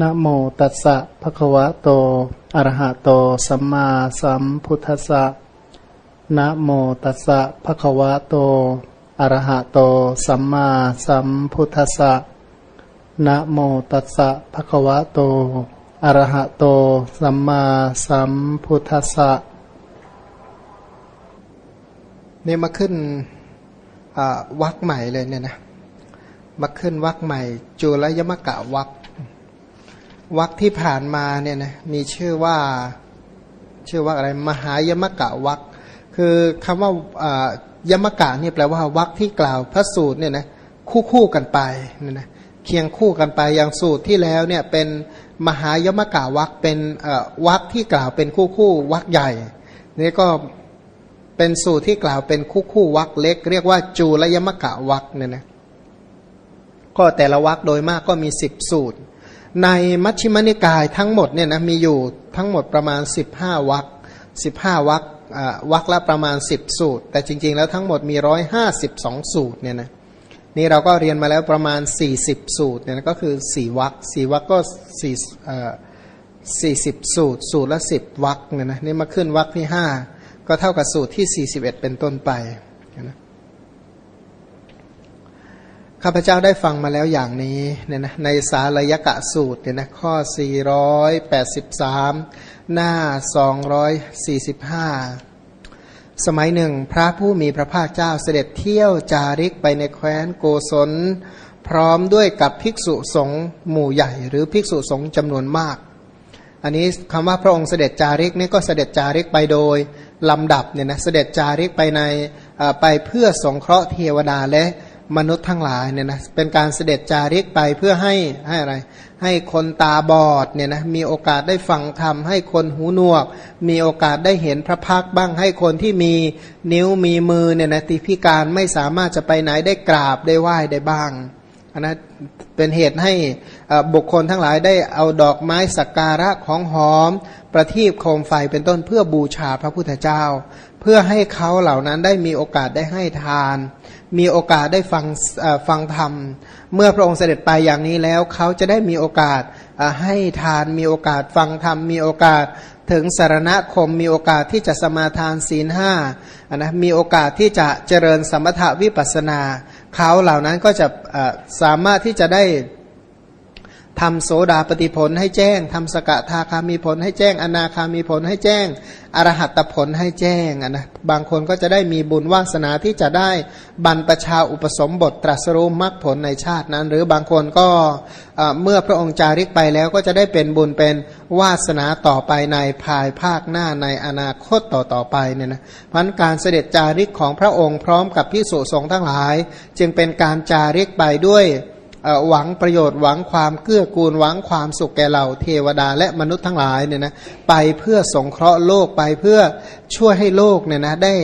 นะโมตัสสะภะคะวะโต อะระหะโต สัมมาสัมพุทธัสสะนะโมตัสสะภะคะวะโต อะระหะโต สัมมาสัมพุทธัสสะนะโมตัสสะภะคะวะโต อะระหะโต สัมมาสัมพุทธัสสะนี่ยมาขึ้นวักใหม่เลยเนี่ยนะ มาขึ้นวักใหม่ จุลยมกะวัก วักที่ผ่านมาเนี่ยนะมีชื่อว่าชื่อว่าอะไรมหายมกะวักคือคำว่าอ่ายมกะนี่ยแปลว่าวักที่กล่าวพระสูตรเนี่ยนะคู่คู่กันไปเนี่ยนะเคียงคู่กันไปอย่างสูตรที่แล้วเนี่ยเป็นมหายมกะวักเป็นวักที่กล่าวเป็นคู่คู่วักใหญ่นี่ก็เป็นสูตรที่กล่าวเป็นคู่คู่วักเล็ก เรียกว่าจูลยมกะวักเนี่ยนะก็แต่ละวักโดยมากก็มีสิบสูตร ในมัชฌิมนิกายทั้งหมดเนี่ยนะมีอยู่ทั้งหมดประมาณ 15วักสิบห้าวักวักละประมาณ 10 สูตร แต่จริง ๆ แล้วทั้งหมดมี 152 สูตรเนี่ยนะนี่เราก็เรียนมาแล้วประมาณ 40 สูตรเนี่ยนะก็คือ 4วักสี่วักก็สี่สี่สิบสูตร สูตรละ 10วักเนี่ยนะนี่มาขึ้นวักที่ 5 ก็เท่ากับสูตรที่ 41 เป็นต้นไปนะ ข้าพเจ้าได้ฟังมาแล้วอย่างนี้เนี่ยนะในสาลยกะสูตรเนี่ยนะข้อ 483 หน้า 245 สมัยหนึ่ง พระผู้มีพระภาคเจ้าเสด็จเที่ยวจาริกไปในแคว้นโกศล พร้อมด้วยกับภิกษุสงฆ์หมู่ใหญ่ หรือภิกษุสงฆ์จำนวนมาก อันนี้คำว่าพระองค์เสด็จจาริกนี่ก็เสด็จจาริกไปโดยลำดับเนี่ยนะเสด็จจาริกไปในไปเพื่อสงเคราะห์เทวดาและ มนุษย์ทั้งหลายเนี่ยนะเป็นการเสด็จจาริกไปเพื่อให้ให้อะไร ให้คนตาบอดเนี่ยนะมีโอกาสได้ฟังธรรมให้คนหูหนวก มีโอกาสได้เห็นพระพักบ้างให้คนที่มีนิ้วมีมือเนี่ยนะติพิการไม่สามารถจะไปไหนได้กราบได้ไหว้ได้บ้างอันนั้นเป็นเหตุให้บุคคลทั้งหลายได้เอาดอกไม้สักการะของหอม ประทีปโคมไฟเป็นต้นเพื่อบูชาพระพุทธเจ้า เพื่อให้เขาเหล่านั้นได้มีโอกาสได้ให้ทาน มีโอกาสได้ฟังฟังธรรม เมื่อพระองค์เสด็จไปอย่างนี้แล้ว เขาจะได้มีโอกาสให้ทาน มีโอกาสฟังธรรม มีโอกาสถึงสารณคม มีโอกาสที่จะสมาทานศีลห้านะมีโอกาสที่จะเจริญสมถวิปัสนา เขาเหล่านั้นก็จะสามารถที่จะได้ ทำโสดาปฏิผลให้แจ้งทำสกทาคามีผลให้แจ้ง อนาคามีผลให้แจ้ง อรหัตผลให้แจ้งนะบางคนก็จะได้มีบุญวาสนาที่จะได้บรรปชาอุปสมบทตรัสรู้มรรคผลในชาตินั้น หรือบางคนก็เมื่อพระองค์จาริกไปแล้วก็จะได้เป็นบุญเป็นวาสนาต่อไปในภายภาคหน้าในอนาคตต่อต่อไปเนี่ยนะพันการเสด็จจาริกของพระองค์พร้อมกับพิสุสงฆ์ทั้งหลาย จึงเป็นการจาริกไปด้วย หวังประโยชน์หวังความเกื้อกูลหวังความสุขแก่เราเทวดาและมนุษย์ทั้งหลายเนี่ยนะไปเพื่อสงเคราะห์โลกไปเพื่อช่วยให้โลกเนี่ยนะได้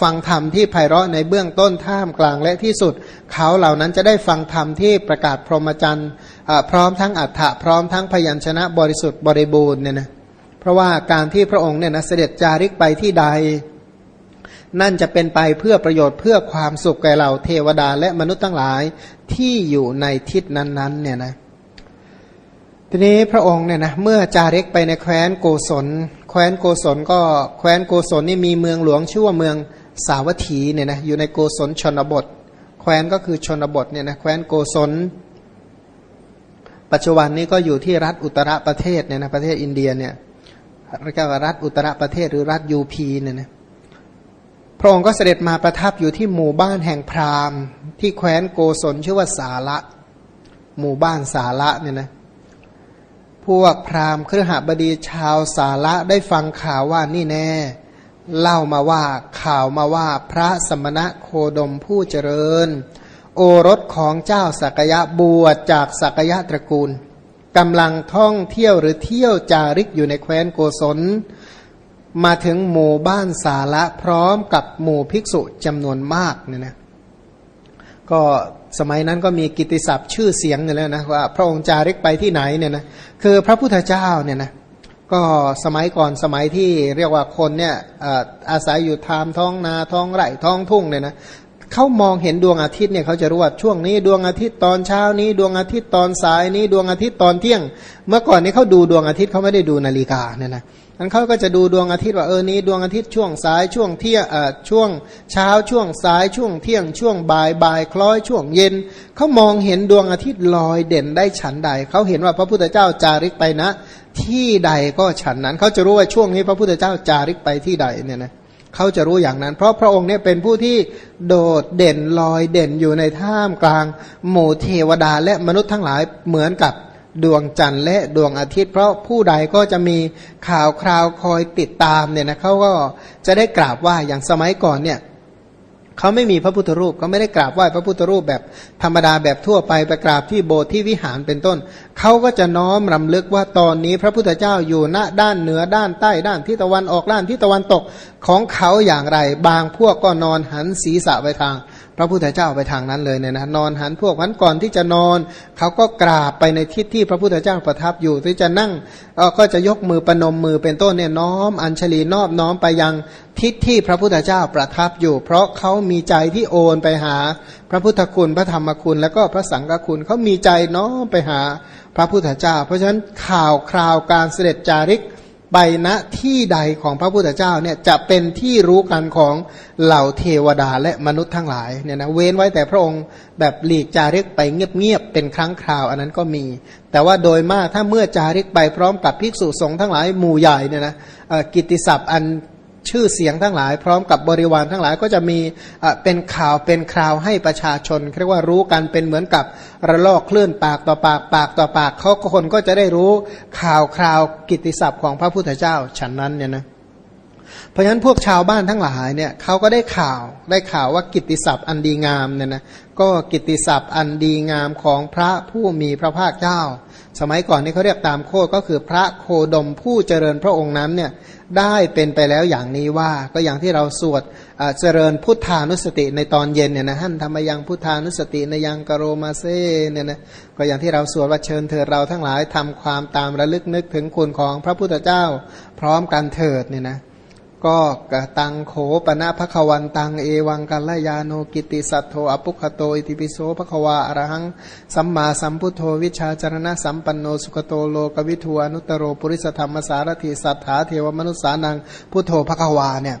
ฟังธรรมที่ไพเราะในเบื้องต้นท่ามกลางและที่สุด เขาเหล่านั้นจะได้ฟังธรรมที่ประกาศพรหมจรรย์พร้อมทั้งอัฏฐะพร้อมทั้งพยัญชนะบริสุทธิ์บริบูรณ์เนี่ยนะเพราะว่าการที่พระองค์เนี่ยนะเสด็จจาริกไปที่ใด นั่นจะเป็นไปเพื่อประโยชน์เพื่อความสุขแก่เราเทวดาและมนุษย์ทั้งหลายที่อยู่ในทิศนั้นๆเนี่ยนะทีนี้พระองค์เนี่ยนะเมื่อจาริกไปในแคว้นโกศล แคว้นโกศลก็แคว้นโกศลนี่มีเมืองหลวงชื่อว่าเมืองสาวัตถีเนี่ยนะอยู่ในโกศลชนบท แคว้นก็คือชนบทเนี่ยนะแคว้นโกศล ปัจจุบันนี้ก็อยู่ที่รัฐอุตรประเทศเนี่ยนะประเทศอินเดียเนี่ยเรียกว่ารัฐอุตรประเทศหรือรัฐยูพีเนี่ยนะ พระองค์ก็เสด็จมาประทับอยู่ที่หมู่บ้านแห่งพราหมณ์ ที่แคว้นโกศลชื่อว่าสาละหมู่บ้านสาละเนี่ยนะพวกพราหมณ์เครือหบดีชาวสาละได้ฟังข่าวว่านี่แน่ เล่ามาว่าข่าวมาว่าพระสมณะโคดมผู้เจริญ โอรสของเจ้าสักยะบวชจากสักยะตระกูลกำลังท่องเที่ยวหรือเที่ยวจาริกอยู่ในแคว้นโกศล มาถึงหมู่บ้านสาระพร้อมกับหมู่ภิกษุจำนวนมากเนี่ยนะก็สมัยนั้นก็มีกิติศัพท์ชื่อเสียงอยู่แล้วนะว่าพระองค์จาริกไปที่ไหนเนี่ยนะคือพระพุทธเจ้าเนี่ยนะก็สมัยก่อนสมัยที่เรียกว่าคนเนี่ยอาศัยอยู่ทามท้องนาท้องไร่ท้องทุ่งเนี่ยนะเขามองเห็นดวงอาทิตย์เนี่ยเขาจะรู้ว่าช่วงนี้ดวงอาทิตย์ตอนเช้านี้ดวงอาทิตย์ตอนสายนี้ดวงอาทิตย์ตอนเที่ยง เมื่อก่อนนี้เขาดูดวงอาทิตย์เขาไม่ได้ดูนาฬิกาเนี่ยนะ อันเขาก็จะดูดวงอาทิตย์ว่าเออนี้ ดวงอาทิตย์ช่วงสายช่วงเที่ยงเอ่อช่วงเช้าช่วงสายช่วงเที่ยงช่วงบ่ายบ่ายคล้อยช่วงเย็นเขามองเห็นดวงอาทิตย์ลอยเด่นได้ฉันใดเขาเห็นว่าพระพุทธเจ้าจาริกไปนะ ที่ใดก็ฉันนั้นเขาจะรู้ว่าช่วงนี้พระพุทธเจ้าจาริกไปที่ใดเนี่ยนะเขาจะรู้อย่างนั้น เพราะพระองค์เนี่ยเป็นผู้ที่โดดเด่นลอยเด่นอยู่ในท่ามกลาง หมู่เทวดาและมนุษย์ทั้งหลายเหมือนกับ ดวงจันทร์และดวงอาทิตย์ เพราะผู้ใดก็จะมีข่าวคราวคอยติดตามเนี่ยนะเขาก็จะได้กราบไหว่าอย่างสมัยก่อนเนี่ยเขาไม่มีพระพุทธรูปเขาไม่ได้กราบไหว้พระพุทธรูปแบบธรรมดาแบบทั่วไปไปกราบที่โบสถ์ที่วิหารเป็นต้น เขาก็จะน้อมรำลึกว่าตอนนี้พระพุทธเจ้าอยู่ณด้านเหนือด้านใต้ด้านทิศตะวันออกด้านทิศตะวันตกของเขาอย่างไร บางพวกก็นอนหันศีรษะไปทาง พระพุทธเจ้าไปทางนั้นเลยเนี่ยนะนอนหันพวกวันก่อนที่จะนอน เขาก็กราบไปในทิศที่พระพุทธเจ้าประทับอยู่ที่จะนั่งก็จะยกมือประนมมือเป็นต้นเนี่ยน้อม อัญชลีนอบน้อมไปยังทิศที่พระพุทธเจ้าประทับอยู่ เพราะเขามีใจที่โอนไปหา พระพุทธคุณพระธรรมคุณ แล้วก็พระสังฆคุณเขามีใจน้อมไปหาพระพุทธเจ้า เพราะฉะนั้นข่าวคราวการเสด็จจาริก ไปณที่ใดของพระพุทธเจ้าเนี่ยจะเป็นที่รู้กันของเหล่าเทวดาและมนุษย์ทั้งหลายเนี่ยนะเว้นไว้แต่พระองค์แบบหลีกจาริกไปเงียบๆเป็นครั้งคราวอันนั้นก็มี แต่ว่าโดยมากถ้าเมื่อจาริกไปพร้อมกับภิกษุสงฆ์ทั้งหลายหมู่ใหญ่เนี่ยนะกิติศัพท์อัน ชื่อเสียงทั้งหลาย พร้อมกับบริวารทั้งหลายก็จะมีเป็นข่าวเป็นคราวให้ประชาชนเรียกว่ารู้กันเป็นเหมือนกับระลอกคลื่นปากต่อปากปากต่อปากเขาก็คนก็จะได้รู้ข่าวคราวกิตติศัพท์ของพระพุทธเจ้าฉันนั้นเนี่ยนะเพราะฉะนั้นพวกชาวบ้านทั้งหลายเนี่ยเขาก็ได้ข่าวได้ข่าวว่ากิตติศัพท์อันดีงามเนี่ยนะก็กิตติศัพท์อันดีงามของพระผู้มีพระภาคเจ้า สมัยก่อนนี่เขาเรียกตามโคดก็คือพระโคดมผู้เจริญพระองค์นั้นเนี่ยได้เป็นไปแล้วอย่างนี้ว่าก็อย่างที่เราสวดเจริญพุทธานุสติในตอนเย็นเนี่ยนะท่านธรรมยังพุทธานุสติในยังกโรมาเซเนี่ยนะก็อย่างที่เราสวดว่าเชิญเถิดเราทั้งหลายทำความตามระลึกนึกถึงคุณของพระพุทธเจ้าพร้อมกันเถิดเนี่ยนะ ก็กตังโขปนะภควันตังเอวังกัลยาโนกิติสัตโธอปุคโตอิติปิโสภควาอรหังสัมมาสัมพุทโธวิชาจารณะสัมปันโนสุขโตโลกวิทูอนุตตโรปุริสธรรมสารถิสัทธาเทวมนุษสานังพุทโธภควาเนี่ย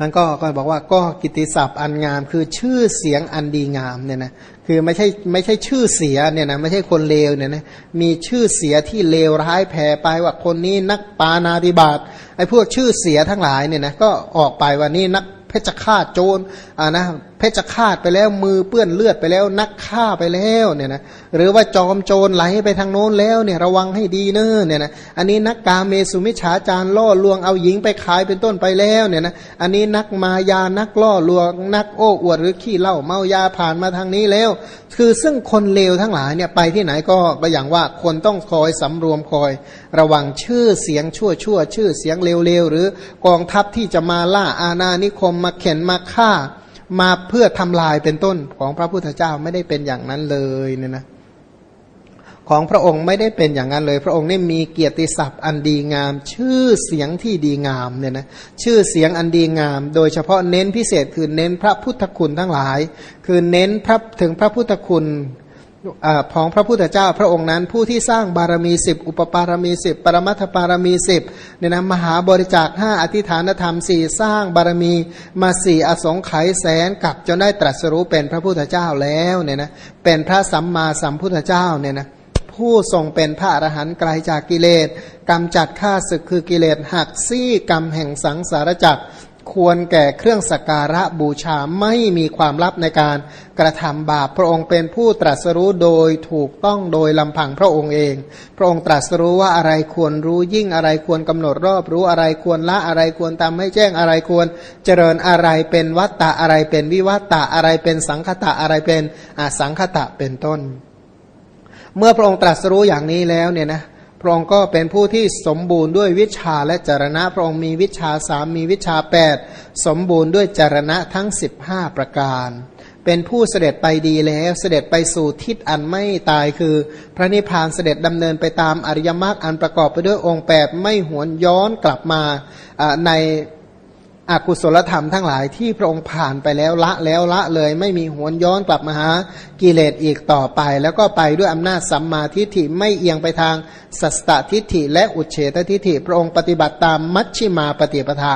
มันก็ก็บอกว่าก็กิติศัพท์อันงามคือชื่อเสียงอันดีงามเนี่ยนะคือไม่ใช่ไม่ใช่ชื่อเสียเนี่ยนะไม่ใช่คนเลวเนี่ยนะมีชื่อเสียที่เลวร้ายแผ่ไปว่าคนนี้นักปานาติบาตไอ้พวกชื่อเสียทั้งหลายเนี่ยนะก็ออกไปว่านี่นักเพชฌฆาตโจรอ่านะ เพชฌฆาตไปแล้วมือเปื้อนเลือดไปแล้วนักฆ่าไปแล้วเนี่ยนะหรือว่าจอมโจรไหลไปทางโน้นแล้วเนี่ยระวังให้ดีเนอเนี่ยนะอันนี้นักกาเมสุมิฉาจารล่อลวงเอาหญิงไปขายเป็นต้นไปแล้วเนี่ยนะอันนี้นักมายานักล่อลวง นักโอ้อวดหรือขี้เหล้าเมายาผ่านมาทางนี้แล้ว คือซึ่งคนเลวทั้งหลายเนี่ยไปที่ไหนก็ก็อย่างว่าคนต้องคอยสำรวมคอย ระวังชื่อเสียงชั่วชั่วชื่อเสียงเลวๆหรือกองทัพที่จะมาล่าอาณานิคมมาเข็นมาฆ่า มาเพื่อทำลายเป็นต้นของพระพุทธเจ้าไม่ได้เป็นอย่างนั้นเลยเนี่ยนะของพระองค์ไม่ได้เป็นอย่างนั้นเลย พระองค์นี่มีเกียรติศัพท์อันดีงาม ชื่อเสียงที่ดีงามเนี่ยนะชื่อเสียงอันดีงาม โดยเฉพาะเน้นพิเศษคือเน้นพระพุทธคุณทั้งหลาย คือเน้นพระถึงพระพุทธคุณ ของพระพุทธเจ้าพระองค์นั้น ผู้ที่สร้างบารมีสิบอุปปารมีสิบปรมัตถปารมีสิบเนี่ยนะมหาบริจาคห้าอธิฐานธรรมสี่สร้างบารมีมาสี่อสงไขยแสนกับจนได้ตรัสรู้เป็นพระพุทธเจ้าแล้วเนี่ยนะเป็นพระสัมมาสัมพุทธเจ้าเนี่ยนะผู้ทรงเป็นพระอรหันต์ไกลจากกิเลสกำจัดข้าศึกคือกิเลสหักซี่กรรมแห่งสังสารจักร ควรแก่เครื่องสักการะบูชาไม่มีความลับในการกระทำบาป พระองค์เป็นผู้ตรัสรู้โดยถูกต้องโดยลำพังพระองค์เอง พระองค์ตรัสรู้ว่าอะไรควรรู้ยิ่งอะไรควรกำหนดรอบรู้อะไรควรละอะไรควรทำให้แจ้งอะไรควร เจริญอะไรเป็นวัตตะอะไรเป็นวิวัตตะอะไรเป็นสังคตะอะไรเป็นอสังคตะเป็นต้น เมื่อพระองค์ตรัสรู้อย่างนี้แล้วเนี่ยนะ พระองค์ก็เป็นผู้ที่สมบูรณ์ด้วยวิชาและจารณะ พระองค์มีวิชาสามมีวิชาแปดสมบูรณ์ด้วยจารณะทั้ง 15 ประการ เป็นผู้เสด็จไปดีแล้วเสด็จไปสู่ทิศอันไม่ตายคือ พระนิพพานเสด็จดำเนินไปตามอริยมรรคอันประกอบไปด้วยองค์แปดไม่หวนย้อนกลับมาใน อกุศลธรรมทั้งหลายที่พระองค์ผ่านไปแล้วละแล้วละเลยไม่มีหวนย้อนกลับมาหากิเลสอีกต่อไป แล้วก็ไปด้วยอำนาจสัมมาทิฏฐิไม่เอียงไปทางสัสตทิฏฐิและอุเฉตทิฏฐิพระองค์ปฏิบัติตามมัชชิมาปฏิปทา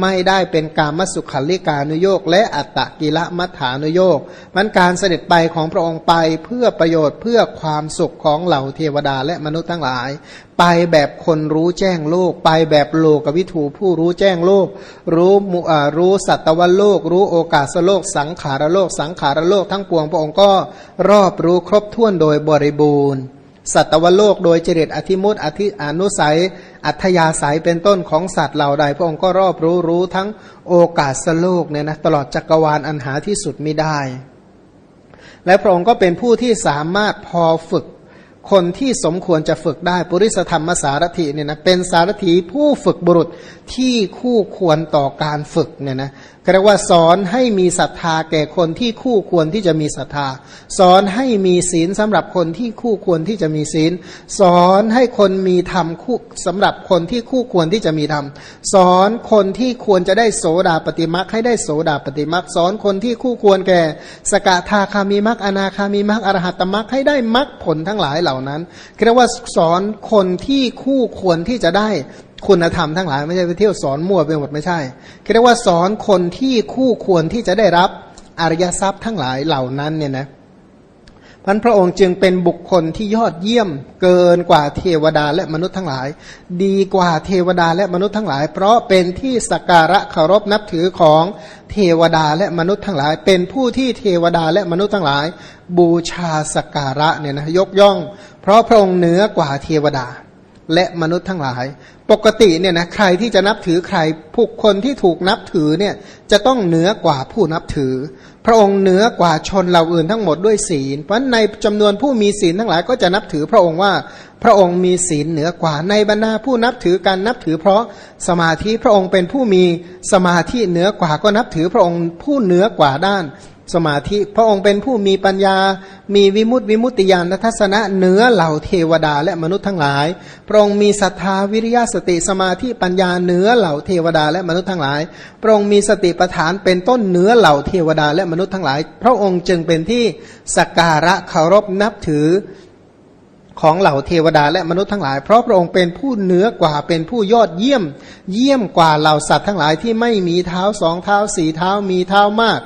ไม่ได้เป็นการมสุขลิกานุโยกและอัตตกิละมัฐานุโยกมันการเสด็จไปของพระองค์ไปเพื่อประโยชน์เพื่อความสุขของเหล่าเทวดาและมนุษย์ทั้งหลายไปแบบคนรู้แจ้งโลก ไปแบบโลกวิถูผู้รู้แจ้งโลก รู้มุอ่ารู้สัตวโลก รู้โอกาสโลก สังขารโลก สังขารโลกทั้งปวงพระองค์ก็รอบรู้ครบถ้วนโดยบริบูรณ์สัตวโลกโดยเจริตอธิมุตอธิอนุสัย อัธยาศัยเป็นต้นของสัตว์เหล่าใด พระองค์ก็รอบรู้รู้ทั้งโอกาสโลกเนี่ยนะตลอดจักรวาลอันหาที่สุดไม่ได้ และพระองค์ก็เป็นผู้ที่สามารถพอฝึก คนที่สมควรจะฝึกได้ปุริสธรรมสารถีเนี่ยนะเป็นสารถีผู้ฝึกบุรุษที่คู่ควรต่อการฝึกเนี่ยนะเรียกว่าสอนให้มีศรัทธาแก่คนที่คู่ควรที่จะมีศรัทธา สอนให้มีศีลสำหรับคนที่คู่ควรที่จะมีศีล สอนให้คนมีธรรมคู่สำหรับคนที่คู่ควรที่จะมีธรรม สอนคนที่ควรจะได้โสดาปฏิมักให้ได้โสดาปฏิมักสอนคนที่คู่ควรแก่ สกทาคามีมักอนาคามีมักอรหัตตมักให้ได้มักผลทั้งหลายเหล่านั้นเรียกว่าสอนคนที่คู่ควรที่จะได้ คุณธรรมทั้งหลายไม่ใช่ไปเที่ยวสอนมั่วไปหมดไม่ใช่เรียกว่าสอนคนที่คู่ควรที่จะได้รับอริยทรัพย์ทั้งหลายเหล่านั้นเนี่ยนะพันพระองค์จึงเป็นบุคคลที่ยอดเยี่ยมเกินกว่าเทวดาและมนุษย์ทั้งหลาย ดีกว่าเทวดาและมนุษย์ทั้งหลาย เพราะเป็นที่สักการะเคารพนับถือของเทวดาและมนุษย์ทั้งหลาย เป็นผู้ที่เทวดาและมนุษย์ทั้งหลาย บูชาสักการะเนี่ยนะยกย่อง เพราะพระองค์เหนือกว่าเทวดา และมนุษย์ทั้งหลาย ปกติเนี่ยนะใครที่จะนับถือใครผู้คนที่ถูกนับถือเนี่ยจะต้องเหนือกว่าผู้นับถือ พระองค์เหนือกว่าชนเหล่าอื่นทั้งหมดด้วยศีล เพราะในจำนวนผู้มีศีลทั้งหลายก็จะนับถือพระองค์ว่าพระองค์มีศีลเหนือกว่าในบรรดาผู้นับถือการนับถือ เพราะสมาธิพระองค์เป็นผู้มีสมาธิเหนือกว่าก็นับถือพระองค์ผู้เหนือกว่าด้าน สมาธิ พระองค์เป็นผู้มีปัญญา มีวิมุตติวิมุตติญาณทัศนะเหนือเหล่าเทวดาและมนุษย์ทั้งหลาย พระองค์มีศรัทธาวิริยะสติสมาธิปัญญาเหนือเหล่าเทวดาและมนุษย์ทั้งหลาย พระองค์มีสติปัฏฐานเป็นต้นเหนือเหล่าเทวดาและมนุษย์ทั้งหลาย พระองค์จึงเป็นที่สักการะเคารพนับถือของเหล่าเทวดาและมนุษย์ทั้งหลาย เพราะพระองค์เป็นผู้เหนือกว่าเป็นผู้ยอดเยี่ยม เยี่ยมกว่าเหล่าสัตว์ทั้งหลายที่ไม่มีเท้าสองเท้าสี่เท้ามีเท้ามาก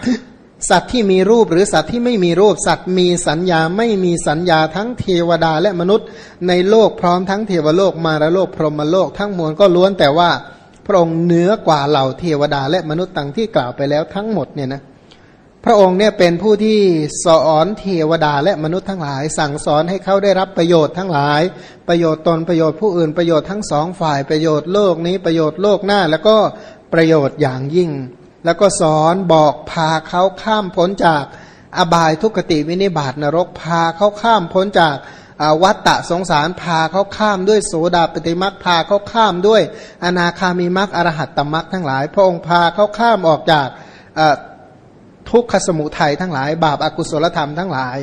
สัตว์ที่มีรูปหรือสัตว์ที่ไม่มีรูปสัตว์มีสัญญาไม่มีสัญญาทั้งเทวดาและมนุษย์ ในโลกพร้อมทั้งเทวโลกมารโลกพรหมโลกทั้งมวลก็ล้วนแต่ว่าพระองค์เหนือกว่าเหล่าเทวดาและมนุษย์ต่างที่กล่าวไปแล้วทั้งหมดเนี่ยนะพระองค์เนี่ยเป็นผู้ที่สอนเทวดาและมนุษย์ทั้งหลาย สั่งสอนให้เขาได้รับประโยชน์ทั้งหลาย ประโยชน์ตนประโยชน์ผู้อื่นประโยชน์ทั้งสองฝ่ายประโยชน์โลกนี้ประโยชน์โลกหน้า แล้วก็ประโยชน์อย่างยิ่ง แล้วก็สอนบอกพาเขาข้ามพ้นจากอบายทุกขติวินิบาตนรกพาเขาข้ามพ้นจากวัฏฏะสงสารพาเขาข้ามด้วยโสดาปฏิมักพาเขาข้ามด้วย อนาคามีมักอรหัตตมักทั้งหลาย พระองค์พาเขาข้ามออกจากทุกขสมุทัยทั้งหลาย บาปอากุศลธรรมทั้งหลาย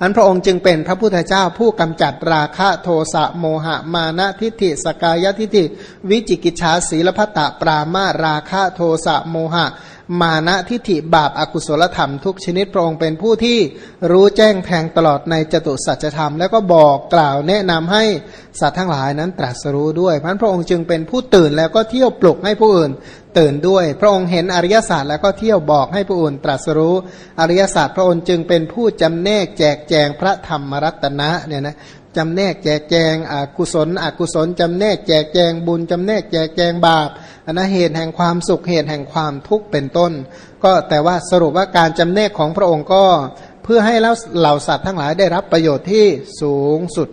อันพระองค์จึงเป็นพระพุทธเจ้าผู้กำจัดราคะโทสะโมหะมานะทิฏฐิสกายทิฏฐิวิจิกิจฉาศีลพัตตปรามาราคะโทสะโมหะ มานะทิฏฐิบาปอากุศลธรรมทุกชนิดพระองค์เป็นผู้ที่รู้แจ้งแทงตลอดในจตุสัจธรรม แล้วก็บอกกล่าวแนะนำให้สัตว์ทั้งหลายนั้นตรัสรู้ด้วยเพราะฉะนั้นพระองค์จึงเป็นผู้ตื่นแล้วก็เที่ยวปลุกให้ผู้อื่น ตื่นด้วย พระองค์เห็นอริยศาสตร์แล้วก็เที่ยวบอกให้ผู้อื่นตรัสรู้อริยศาสตร์พระองค์จึงเป็นผู้จำแนกแจกแจงพระธรรมรัตนะเนี่ยนะ จำแนกแจกแจงอกุศลอกุศลจำแนกแจกแจงบุญจำแนกแจกแจงบาปอันนะเหตุแห่งความสุขเหตุแห่งความทุกข์เป็นต้น ก็แต่ว่าสรุปว่าการจำแนกของพระองค์ก็ เพื่อให้แล้วเหล่าสัตว์ทั้งหลายได้รับประโยชน์ที่สูงสุด